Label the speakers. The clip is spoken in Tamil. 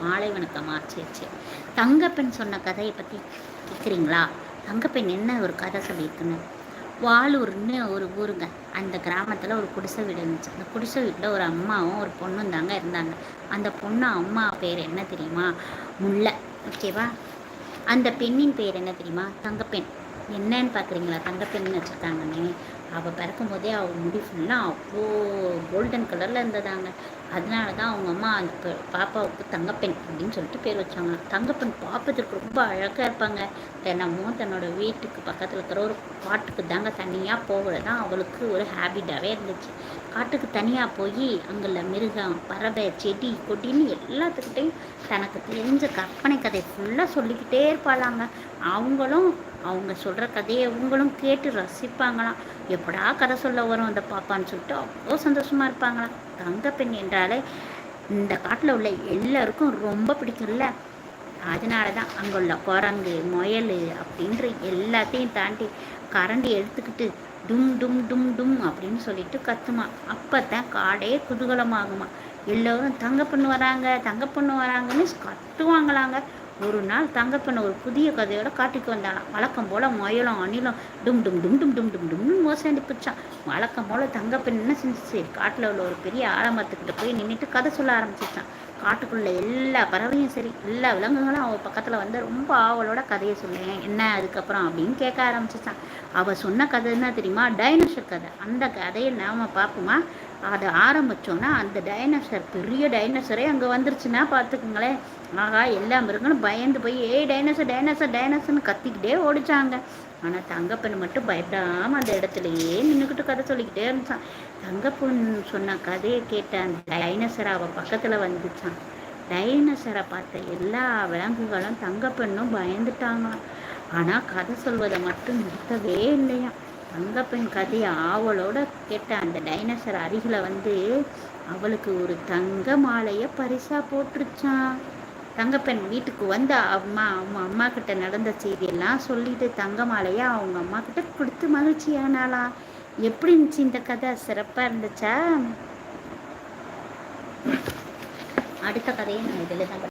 Speaker 1: மாலை வணக்கமா சரி சரி தங்கப்பெண் சொன்ன கதையை பற்றி கேட்குறீங்களா தங்கப்பெண் என்ன ஒரு கதை சொல்லியிருக்குன்னு வாலூர்னு ஒரு ஊருங்க. அந்த கிராமத்தில் ஒரு குடிசை வீடு இருந்துச்சு. அந்த குடிசை வீட்டில் ஒரு அம்மாவும் ஒரு பொண்ணும் தாங்க இருந்தாங்க. அந்த பொண்ணு அம்மா பேர் என்ன தெரியுமா? முல்லை. ஓகேவா? அந்த பெண்ணின் பேர் என்ன தெரியுமா? தங்கப்பெண். என்னன்னு பார்க்குறீங்களா தங்கப்பெண் வச்சுருக்காங்கன்னு. அவள் பிறக்கும் போதே அவள் முடி ஃபுல்லாக அவ்வளோ கோல்டன் கலரில் இருந்ததாங்க. அதனால தான் அவங்க அம்மா அந்த பாப்பாவுக்கு தங்கப்பெண் அப்படின்னு சொல்லிட்டு பேர் வச்சாங்க. தங்கப்பெண் பார்ப்பதற்கு ரொம்ப அழகாக இருப்பாங்க. தினமும் தன்னோட வீட்டுக்கு பக்கத்தில் இருக்கிற ஒரு காட்டுக்கு தாங்க தனியாக போகிறது தான் அவளுக்கு ஒரு ஹேபிட்டாகவே இருந்துச்சு. காட்டுக்கு தனியாக போய் அங்குள்ள மிருகம் பறவை செடி கொடின்னு எல்லாத்துக்கிட்டையும் தனக்கு தெரிஞ்ச கற்பனை கதை ஃபுல்லாக சொல்லிக்கிட்டே இருப்பாளாங்க. அவங்களும் அவங்க சொல்கிற கதையை இவங்களும் கேட்டு ரசிப்பாங்களாம். எப்படா கதை சொல்ல வரும் அந்த பாப்பான்னு சொல்லிட்டு அவ்வளோ சந்தோஷமாக இருப்பாங்களாம் தங்க பெண் என்றாலே இந்த காட்டில் உள்ள எல்லாருக்கும் ரொம்ப பிடிக்கும்ல. அதனால தான் அங்கே உள்ள குரங்கு முயல் அப்படின்ற எல்லாத்தையும் தாண்டி கரண்டி எடுத்துக்கிட்டு டும் டும் டும் டும் அப்படின்னு சொல்லிட்டு கத்துமா. அப்போ தான் காடே குதூகலமாகுமா. எல்லோரும் தங்க பொண்ணு வராங்க தங்க பொண்ணு வராங்கன்னு கத்துவாங்களாங்க. ஒரு நாள் தங்கப்பனை ஒரு புதிய கதையோட காட்டிக்கு வந்தாலாம் வழக்கம் போல் முயலும் அணிலும் டும் டும் டும் டும் டும் டும் டும்னு மோசண்டி பிடிச்சான் வழக்கம் போல் தங்கப்பன் என்ன செஞ்சிச்சு? காட்டில் உள்ள ஒரு பெரிய ஆலமரத்துக்கிட்ட போய் நின்றுட்டு கதை சொல்ல ஆரம்பிச்சிச்சான் காட்டுக்குள்ள எல்லா பறவையும் சரி எல்லா விலங்குகளும் அவள் பக்கத்தில் வந்து ரொம்ப ஆவலோட கதையை சொல்லுவேன் என்ன அதுக்கப்புறம் அப்படின்னு கேட்க ஆரம்பிச்சிச்சான். அவள் சொன்ன கதை என்ன தெரியுமா? டைனோசர் கதை. அந்த கதையை நாம் பார்ப்போமா? அதை ஆரம்பித்தோன்னா அந்த டைனோசர் பெரிய டைனோசரே அங்கே வந்துருச்சுன்னா பார்த்துக்குங்களேன். ஆகா எல்லா மிருகங்களும் பயந்து போய் ஏ டைனோசர் டைனோசர் டைனோசர்னு கத்திக்கிட்டே ஓடிச்சாங்க. ஆனால் தங்கப்பெண் மட்டும் பயப்படாமல் அந்த இடத்துலையே நின்றுக்கிட்டு கதை சொல்லிக்கிட்டே இருந்துச்சான். தங்கப்பெண் சொன்ன கதையை கேட்ட அந்த டைனோசர் அவள் பக்கத்தில் வந்துச்சான். டைனோசரை பார்த்த எல்லா விலங்குகளும் தங்கப்பெண்ணும் பயந்துட்டாங்களாம் ஆனால் கதை சொல்வதை மட்டும் நிறுத்தவே இல்லையா? தங்கப்பெண் கதையை ஆவலோட கேட்ட அந்த டைனோசர் அருகில் வந்து அவளுக்கு ஒரு தங்க மாலையை பரிசாக போட்டுருச்சான் தங்கப்பெண் வீட்டுக்கு வந்து அம்மா அவங்க அம்மா கிட்ட நடந்த செய்தியெல்லாம் சொல்லிட்டு தங்க மாலையை அவங்க அம்மா கிட்ட கொடுத்து மகிழ்ச்சியானாலாம் எப்படி இருந்துச்சு இந்த கதை? சிறப்பாக இருந்துச்சா? அடுத்த கதையை நான் இதில் தான்